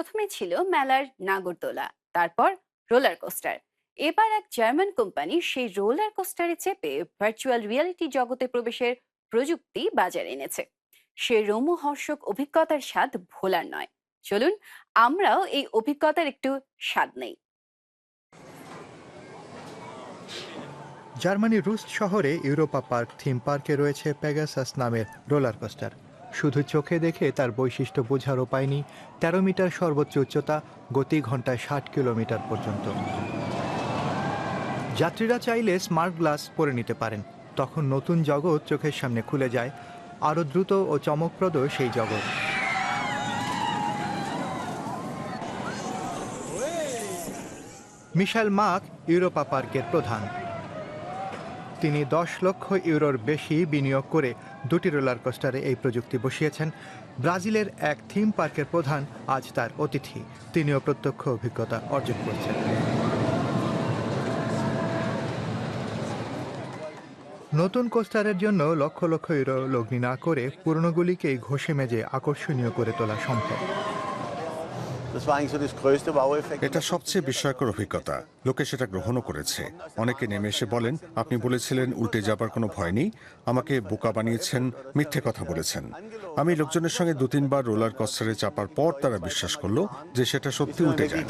প্রথমে ছিল মেলার নাগরদোলা, তারপর রোলার কোস্টার। এবার এক জার্মান কোম্পানি সেই রোলার কোস্টারে চেপে ভার্চুয়াল রিয়েলিটি জগতে প্রবেশের প্রযুক্তি বাজারে এনেছে। সে রোমহর্ষক অভিজ্ঞতার স্বাদ ভোলার নয়। চলুন, আমরাও এই অভিজ্ঞতার একটু স্বাদ নেই। জার্মানির রুস্ট শহরে ইউরোপা পার্ক থিম পার্কে রয়েছে প্যাগাসাস নামের রোলার কোস্টার। শুধু চোখে দেখে তার বৈশিষ্ট্য বোঝার উপায় নেই। তেরো মিটার সর্বোচ্চ উচ্চতা, গতি ঘন্টায় ষাট কিলোমিটার পর্যন্ত। যাত্রীরা চাইলে স্মার্ট গ্লাস পরে নিতে পারেন। তখন নতুন জগৎ চোখের সামনে খুলে যায়। আরও দ্রুত ও চমকপ্রদ সেই জগৎ। মিশাল মাক ইউরোপা পার্কের প্রধান। তিনি দশ লক্ষ ইউরোর বেশি বিনিয়োগ করে দুটি রোলার কোস্টারে এই প্রযুক্তি বসিয়েছেন। ব্রাজিলের এক থিম পার্কের প্রধান আজ তার অতিথি। তিনিও প্রত্যক্ষ অভিজ্ঞতা অর্জন করছেন। নতুন কোস্টারের জন্য লক্ষ লক্ষ ইউরো লগ্নি না করে পুরনোগুলিকেই ঘষে মেজে আকর্ষণীয় করে তোলা সম্ভব। এটা সবচেয়ে বিস্ময়কর অভিজ্ঞতা। লোকে সেটা গ্রহণও করেছে। অনেকে নেমে এসে বলেন আপনি বলেছিলেন উল্টে যাবার কোনো ভয় নেই। আমাকে বোকা বানিয়েছেন মিথ্যে কথা বলেছেন। আমি লোকজনের সঙ্গে দু তিনবার রোলার কস্টারে চাপার পর তারা বিশ্বাস করল যে সেটা সত্যি উল্টে যায়.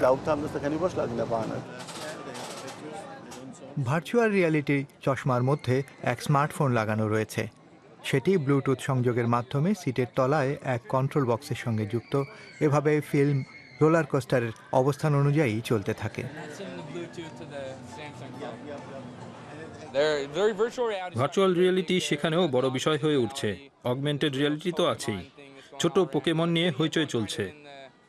ভার্চুয়াল রিয়ালিটি চশমার মধ্যে এক স্মার্টফোন লাগানো রয়েছে। সেটি ব্লুটুথ সংযোগের মাধ্যমে সিটের তলায় এক কন্ট্রোল বক্সের সঙ্গে যুক্ত। এভাবে ফিল্ম রোলার কোস্টারের অবস্থান অনুযায়ী চলতে থাকে. ভার্চুয়াল রিয়েলিটি সেখানেও বড় বিষয় হয়ে উঠছে। অগমেন্টেড রিয়েলিটি তো আছেই। ছোট পোকেমন নিয়ে হইচই চলছে।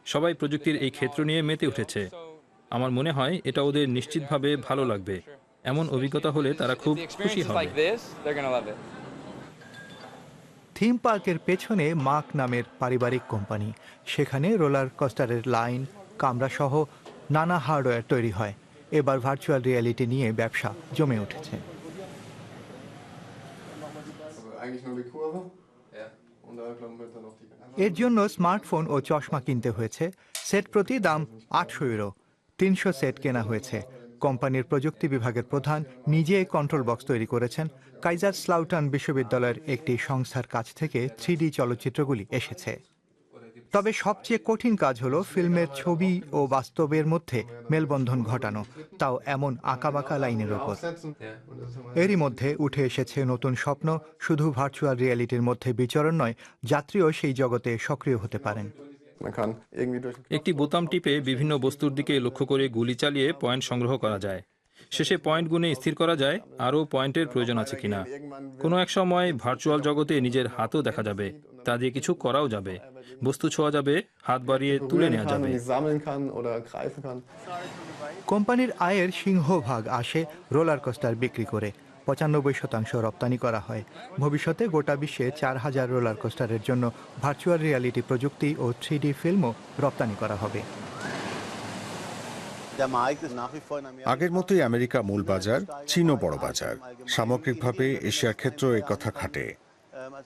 সবাই প্রযুক্তির এই ক্ষেত্র নিয়ে মেতে উঠেছে। আমার মনে হয় এটা ওদের নিশ্চিতভাবে ভালো লাগবে। এমন অভিজ্ঞতা হলে তারা খুব খুশি হবে। থিম পার্কের পেছনে মাক নামের পারিবারিক কোম্পানি। সেখানে রোলার কোস্টারের লাইন কামরা সহ নানা হার্ডওয়্যার তৈরি হয়। এবার ভার্চুয়াল রিয়ালিটি নিয়ে ব্যবসা জমে উঠেছে। এর জন্য স্মার্টফোন ও চশমা কিনতে হয়েছে। সেট প্রতি দাম আটশো ইউরো। তিনশো সেট কেনা হয়েছে। কোম্পানির প্রযুক্তি বিভাগের প্রধান নিজে কন্ট্রোল বক্স তৈরি করেছেন। কাইজার স্লাউটান বিশ্ববিদ্যালয়ের একটি সংস্থার কাছ থেকে থ্রি চলচ্চিত্রগুলি এসেছে। তবে সবচেয়ে কঠিন কাজ হলো ফিল্মের ছবি ও বাস্তবের মধ্যে মেলবন্ধন ঘটানো, তাও এমন আঁকাবাঁকা লাইনের ওপর। এরই মধ্যে উঠে এসেছে নতুন স্বপ্ন, শুধু ভার্চুয়াল রিয়ালিটির মধ্যে বিচরণ নয়, যাত্রীও সেই জগতে সক্রিয় হতে পারেন। Man kann irgendwie durch den একটি বোতাম টিপে বিভিন্ন বস্তুর দিকে লক্ষ্য করে গুলি চালিয়ে পয়েন্ট সংগ্রহ করা যায়। শেষে পয়েন্ট গুণে স্থির করা যায় আরও পয়েন্টের প্রয়োজন আছে কিনা। কোনো এক সময় ভার্চুয়াল জগতে নিজের হাতও দেখা যাবে তা দিয়ে কিছু করাও যাবে। বস্তু ছোঁয়া যাবে হাত বাড়িয়ে তুলে নেওয়া যাবে. কোম্পানির আয়ের সিংহভাগ আসে রোলার কোস্টার বিক্রি করে। পঁচানব্বই শতাংশ রপ্তানি করা হয় ভবিষ্যতে গোটা বিশ্বে চার হাজার রোলার কোস্টারের জন্য ভার্চুয়াল রিয়ালিটি প্রযুক্তি ও থ্রি ফিল্মও রপ্তানি করা হবে. আগের মতোই আমেরিকা মূল বাজার চীনও বড় বাজার সামগ্রিকভাবে এশিয়ার ক্ষেত্র এই কথা খাটে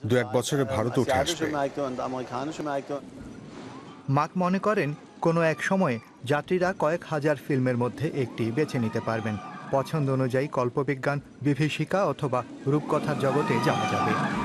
দু এক বছরে ভারত উঠে আসবে. মাক মনে করেন কোনো এক সময়ে যাত্রীরা কয়েক হাজার ফিল্মের মধ্যে একটি বেছে নিতে পারবেন পছন্দ অনুযায়ী কল্পবিজ্ঞান বিভীষিকা অথবা রূপকথার জগতে যাওয়া যাবে।